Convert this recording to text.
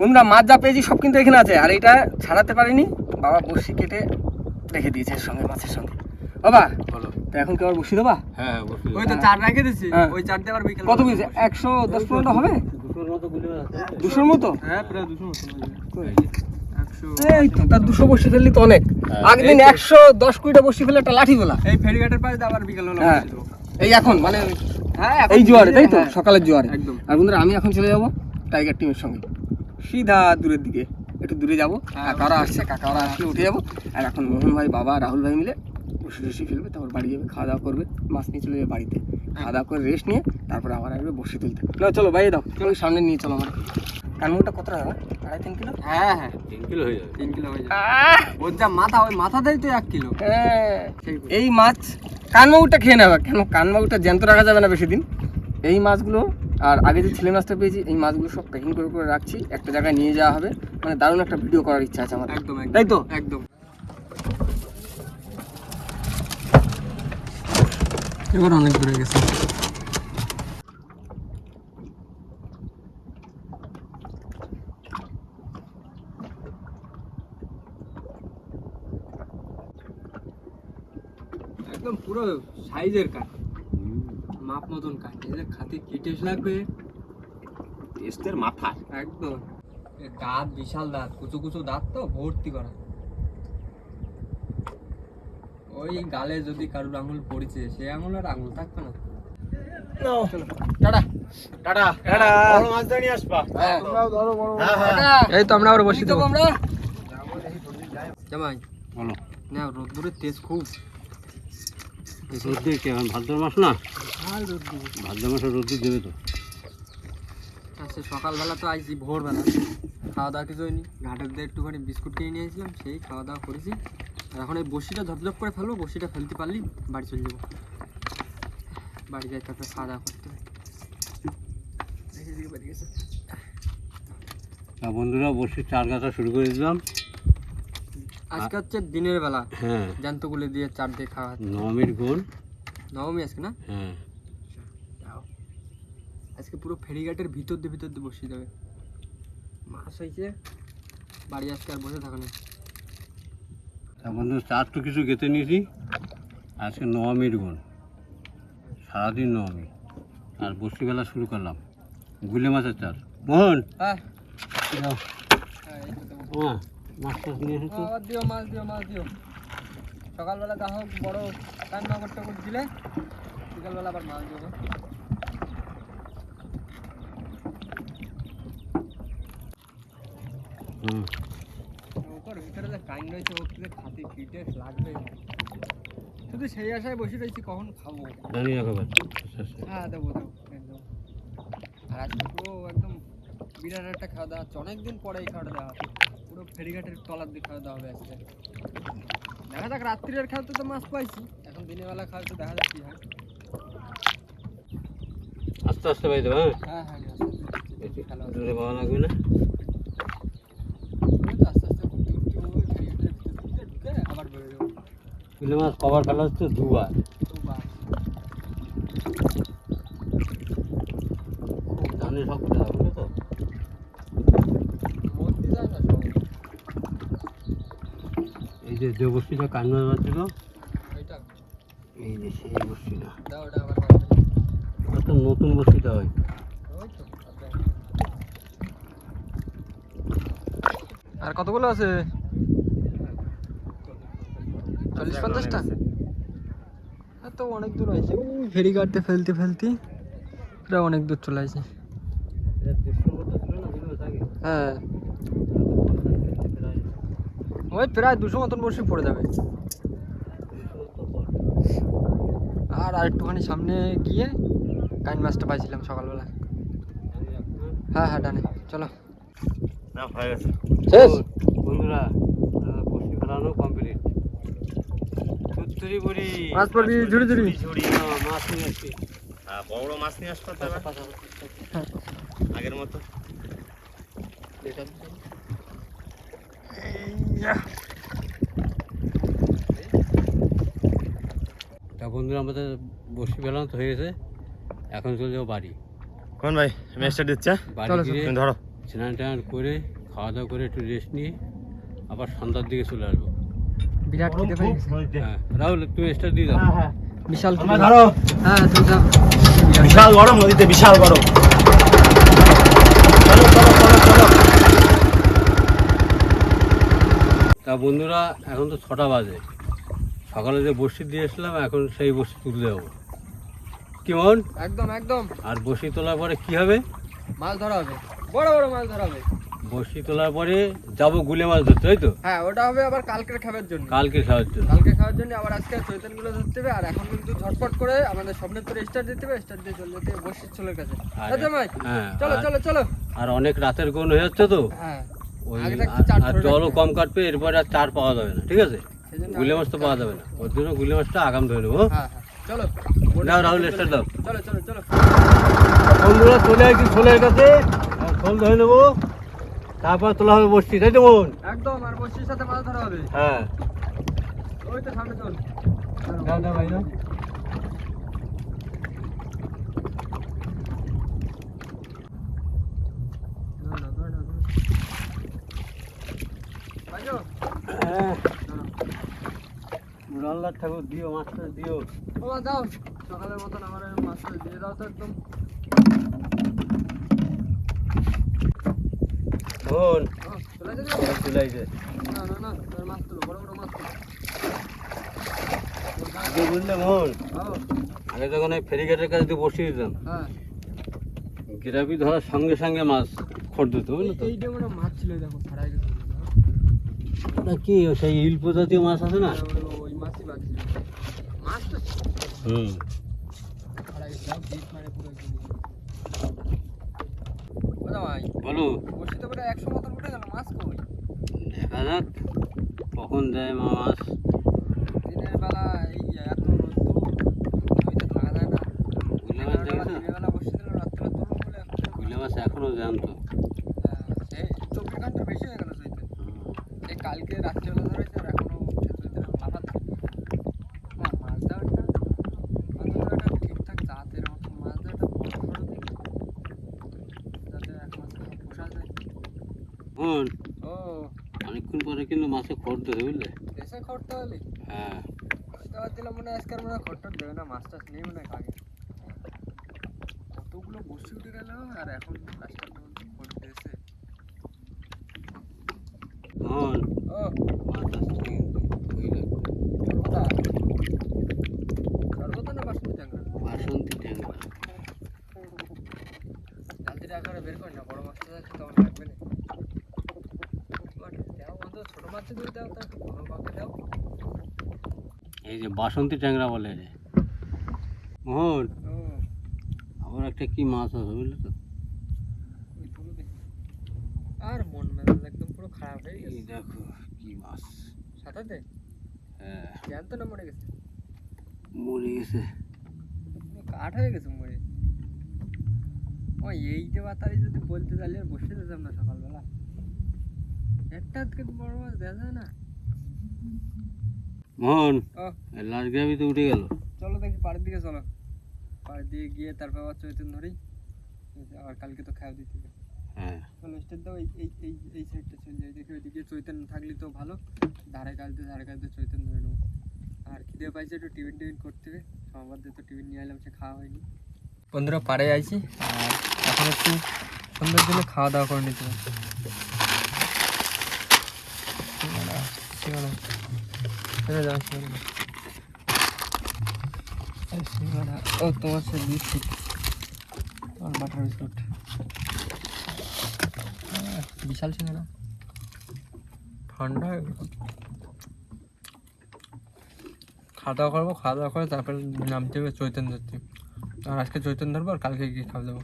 বন্ধুরা মাছ যা পেয়েছি সব কিন্তু এখানে আছে। আর এটা ছাড়াতে পারিনি। বাবা বড়শি কেটে রেখে দিয়েছে এর সঙ্গে মাছের সঙ্গে। বাবা বলো। তো এখন কি আবার বসি দেবা? হ্যাঁ ওই তো চার রেখে দিছি হ্যাঁ। ওই চার দিয়ে আবার বিকেল কত একশো দশ পনেরোটা হবে? দুশোর মতো হ্যাঁ প্রায় দুশো মতো এই তো তার দুশো বসি ফেললি তো অনেক। হ্যাঁ, আগের দিন একশো দশ কুড়িটা বসি ফেলে একটা লাঠি তোলা এই ফেরিঘাটের পাশে দিয়ে আবার বিকেল হলো হ্যাঁ। এই এখন মানে হ্যাঁ এই জোয়ারে তাই তো? হ্যাঁ। সকালের জোয়ারে। একদম। আর বন্ধুরা আমি এখন চলে যাব টাইগার টিমের সঙ্গে। সিধা দূরের দিকে। একটু দূরে যাব। হ্যাঁ। কাকারা আসছে কাকারা আসলে উঠে যাব। আর এখন মোহন ভাই বাবা রাহুল ভাই মিলে বসে বসে ফেলবে তারপর বাড়ি যাবে খাওয়া দাওয়া করবে মাছ নিয়ে চলে যাবে বাড়িতে। খাওয়া দাওয়া করে রেস্ট নিয়ে তারপর আবার আসবে বসে তুলতে। না চলো বাইরে দাও চলো সামনে নিয়ে চলো আমার কানমুটা কতটা হবে আড়াই তিন কিলো? হ্যাঁ হ্যাঁ। তিন কিলো হয়ে যাবে। তিন কিলো হয়ে যাবে। ওর যা মাথা ওই মাথাতেই তো এক কিলো। হ্যাঁ, এই মাছ কানমাগুরটা খেয়ে নেবে। কেন কানমাগুরটা জ্যান্ত রাখা যাবে না বেশি দিন? এই মাছগুলো আর আগে যে ছেলে মাছটা পেয়েছি এই মাছগুলো সব প্যাকিং করে করে রাখছি। একটা জায়গায় নিয়ে যাওয়া হবে। মানে দারুণ একটা ভিডিও করার ইচ্ছা আছে আমার একদম একদম তাই তো? একদম। এবার অনেক দূরে গেছে। একদম পুরো সাইজের কাঠ। মতন যে খাতে কেটে লাগবে টেস্টের মাথা একদম। দাঁত বিশাল দাঁত কুচু কুচু দাঁত তো ভর্তি করা। ওই গালে যদি কারুর আঙুল পড়েছে সে আঙুল আর আঙুল থাকবে না। হ্যাঁ। হ্যাঁ হ্যাঁ। এই তো আমরা আবার বসে কি আমরা জামাই। বলো। না রোদ্দুরের তেজ খুব। রোদ্দুর কি এখন ভাদ্র মাস না? ভাদ্র মাসে রোদ্দুর দেবে তো। আচ্ছা সকালবেলা তো আইছি ভোরবেলা। খাওয়া দাওয়া কিছু হয়নি। ঘাটের দিয়ে একটুখানি বিস্কুট কিনে নিয়ে এসেছিলাম সেই খাওয়া দাওয়া করেছি। আর এখন এই বসিটা ঝপঝপ করে ফেলব বসিটা ফেলতে পারলি বাড়ি চলে যাব। বাড়ি যাই তারপরে খাওয়া দাওয়া করতে বন্ধুরা বসে চার গাছা শুরু করে দিলাম। আজকে হচ্ছে দিনের বেলা। হ্যাঁ। জ্যান্তগুলি দিয়ে চার দিয়ে খাওয়া নবমীর গোল নবমী আজকে না? হ্যাঁ। আজকে পুরো ফেরিঘাটের ভিতর দিয়ে ভিতর দিয়ে বসিয়ে যাবে মাছ হয়েছে। বাড়ি আজকে আর বসে থাকা নেই বন্ধু চার তো কিছু গেতে নিয়েছি। আজকে নবমীর গুণ। সারাদিন নবমী। আর বসিবেলা শুরু করলাম। গুলে মাছের চার মোহন হ্যাঁ। মাছ নিয়ে এসেছি দিও মাছ দিও মাছ দিও। সকালবেলা তা হোক বড় রান্না করতে করে দিলে বিকালবেলা আবার মাছ হুম। ভিতরে যে কাইন রয়েছে ওর থেকে খাতে পিঠে লাগবে। শুধু সেই আশায় বসে রয়েছি কখন খাব? জানি আচ্ছা হ্যাঁ দেবো দেবো একদম আর আজকে একদম বিরাট একটা খাওয়া দাওয়া হচ্ছে। অনেকদিন পরে এই খাওয়াটা দেওয়া হবে। পুরো ফেরিঘাটের তলার দিয়ে খাওয়া দাওয়া হবে আজকে। দেখা যাক রাত্রির খাওয়াতে তো মাছ পাইছি। এখন দিনের বেলা খাওয়াতে দেখা যাক কি হয়। আস্তে আস্তে বাই দেবো হ্যাঁ? হ্যাঁ হ্যাঁ। জোরে পাওয়া লাগবে না? ওই তো আস্তে আস্তে ঘুরতে ঘুরতে ওই ফেরিঘাটের ভিতর দিকে ঢুকে আবার বেরো যাব গুলে মাছ কবার ফেলা হচ্ছে দুবার তো বাস ধানের সব কেটে যাবে বুঝলে তো মরতে যায় না সব এই যে বস্তিটা কান্না এইটা? এই যে সেই বস্তিটা। একটা নতুন বস্তিটা হয়। তো আর কতগুলো আছে? চল্লিশ পঞ্চাশটা? আর তো অনেক দূর হয়েছে। ওই ফেরিঘাটতে ফেলতে ফেলতে। প্রায় অনেক দূর চলে আসে। ছিল হ্যাঁ। ওই প্রায় দুশো মতন বসে পড়ে যাবে। আর আরেকটুখানি সামনে গিয়ে কাইন মাছটা পাইছিলাম সকালবেলা। হ্যাঁ হ্যাঁ ডানে। চলো। হয়ে শেষ? বন্ধুরা ফেলানো কমপ্লিট মাছ পড়বি ঝুড়ি ঝুড়ি। ঝুড়ি না, মাছ নিয়ে আসছি বড় মাছ নিয়ে আসতে হবে আগের মতো। তা বন্ধুরা আমাদের বসি ফেলানো তো হয়ে গেছে। এখন চলে যাব বাড়ি। কোন ভাই মেসটা দিচ্ছে বাড়ি গিয়ে ধরো। স্নান টান করে খাওয়া দাওয়া করে একটু রেস্ট নিয়ে আবার সন্ধ্যার দিকে চলে আসব। বিরাট খিদে পেয়ে হ্যাঁ রাহুল তুমি স্টার দিয়ে দাও। বিশাল ধরো। হ্যাঁ বিশাল গরম নদীতে বিশাল গরম চলো চলো চলো চলো তা বন্ধুরা এখন তো ছটা বাজে। সকালে যে বসি দিয়ে এসলাম এখন সেই বসি তুলতে যাব। কেমন একদম একদম। আর বসি তোলার পরে কি হবে? মাছ ধরা হবে। বড় বড় মাছ ধরা হবে। বসি তোলার পরে যাব গুলে মাছ ধরতে তাই তো? হ্যাঁ ওটা হবে আবার কালকের খাবার জন্য। কালকে খাওয়ার জন্য। কালকে খাওয়ার জন্য আবার আজকে চৈতনগুলো ধরতে হবে। আর এখন কিন্তু ঝটপট করে আমাদের স্বপ্নের তোরে স্টার্ট দিতে হবে। স্টার্ট দিয়ে চলে যেতে বসির ছোলের কাছে। হ্যাঁ চলো চলো চলো। আর অনেক রাতের কোন হয়ে যাচ্ছে তো? হ্যাঁ। ওই আর- জলও কম কাটবে এরপরে আর চার পাওয়া যাবে না ঠিক আছে? গুলে মাছ তো পাওয়া যাবে না। ওর জন্য গুলে মাছটা আগাম ধরে নেব হ্যাঁ? হ্যাঁ চলো দাও রাহুল স্টার দাও। চলো চলো চলো। বন্ধুরা চলে আসি ছোলের কাছে আর ছোল ধরে নেব। তারপর তোলা হবে বসছি তাই তো বোন? একদম আর বসির সাথে মাছ ধরা হবে। হ্যাঁ। ওই তো সামনে চল। দাও দাও ভাই দাও ধর না, ধর না, ধর না। পাইছো? হ্যাঁ। ঠাকুর দিও মাছটা দিও। দাও। সকালের মতন আমার মাছটা দিয়ে দাও তো একদম। চলে না না না তোর মাছ বড় বড় মাছ আগে বুঝলে বোন? ও, আগে যখন এই ফেরিঘাটের কাছে দিয়ে বসিয়ে দিতাম হ্যাঁ। গ্রাবি ধরার সঙ্গে সঙ্গে মাছ খড় দিত বুঝলো তো? এইটা মনে হয় মাছ ছিল দেখো ছাড়াই ওটা কি সেই ইল প্রজাতীয় মাছ আছে না? ওই মাছই মাছ তো হুম। বলো। একশো মতন উঠে গেল মাছ কই দেখা যাক কখন দেয় মা মাছ? দিনের বেলা এই এত রোদ্দুর জমিতে যায় মাছ দিনের বেলা দেখেছ দিনের বেলা বসে দিল রাত্রে তুলুন বলে এখন গুলে মাছ এখনও জ্যান্ত হ্যাঁ, এই চব্বিশ ঘণ্টা বেশি হয়ে গেল চৈতে এই কালকে রাত্রেবেলা ধরেছে আর এখনও উঠছে চৈতে লাফাচ্ছে না মাছ দেওয়াটা অন্তত একটা ঠিকঠাক জাতের মতো মাছ দেওয়াটা বড় বড় দেখে যাতে এক মাছ পোষা যায় ও। অনেকক্ষণ পরে কিন্তু মাছে খড় দেবে বুঝলে? এসে খড়টা হলে। হ্যাঁ। দিলাম মনে হয় আজকে মনে হয় খড়টা দেবে না মাছ টাছ নেই মনে আগে। কতগুলো বসে উঠে গেল আর এখন লাস্টের খড় দিয়েছে ও মাছ আসছে কিন্তু বুঝলে সর্বদা সর্বদা না বাসমতি ট্যাংরা বাসন্তী ট্যাংরা জালতিটা একেবারে বের করে না বড় মাছটা যাচ্ছে তখন লাগবে না বাট দাও অন্তত ছোটো মাছ যদি দাও তা একটু বড় মাকে দাও এই যে বাসন্তী ট্যাংরা বলে রে মোহন ও আবার একটা কি মাছ আছে বুঝলি তো? আর মন মেজাজ একদম পুরো খারাপ হয়ে গেছে। দেখো কি মাছ। সাঁতারতে? হ্যাঁ। জ্যান্ত না মরে গেছে? মরে গেছে। কাঠ হয়ে গেছে মরে। ও এই যে বাতারি যদি বলতে তাহলে আর বসে যেতাম না সকালবেলা। একটা বড় মাছ দেখা যায় না। মোহন ও। লাশ গ্রাবি তো উঠে গেল। চলো দেখি পাড়ের দিকে চলো। পাড়ের দিকে গিয়ে তারপর আবার চৈতন ধরেই আবার কালকে তো খাওয়া দিতে হবে। হ্যাঁ। দাও এই এই এই এই সাইডটা চলে যাই। দেখি ওইদিকে চৈতন থাকলে তো ভালো। ধারে কালতে ধারে কালতে চৈতন ধরে নেব। আর খিদে পাইছে একটু টিফিন টিফিন করতে হবে। তো টিফিন নিয়ে এলাম সে খাওয়া হয়নি। বন্ধুরা পাড়ে আইছি। আর এখন একটু সন্ধ্যার জন্য খাওয়া দাওয়া করে নিতে হবে। এই সিঙ্গাড়া। ও তোমার সে বিস্কুট বিশাল সিঙ্গাড়া ঠান্ডা খাওয়া দাওয়া করব, খাওয়া দাওয়া করে তারপরে নামতে হবে চৈতন্য ধরতে আর আজকে চৈতন্য ধরবো, আর কালকে গিয়ে খাওয়া দাওয়া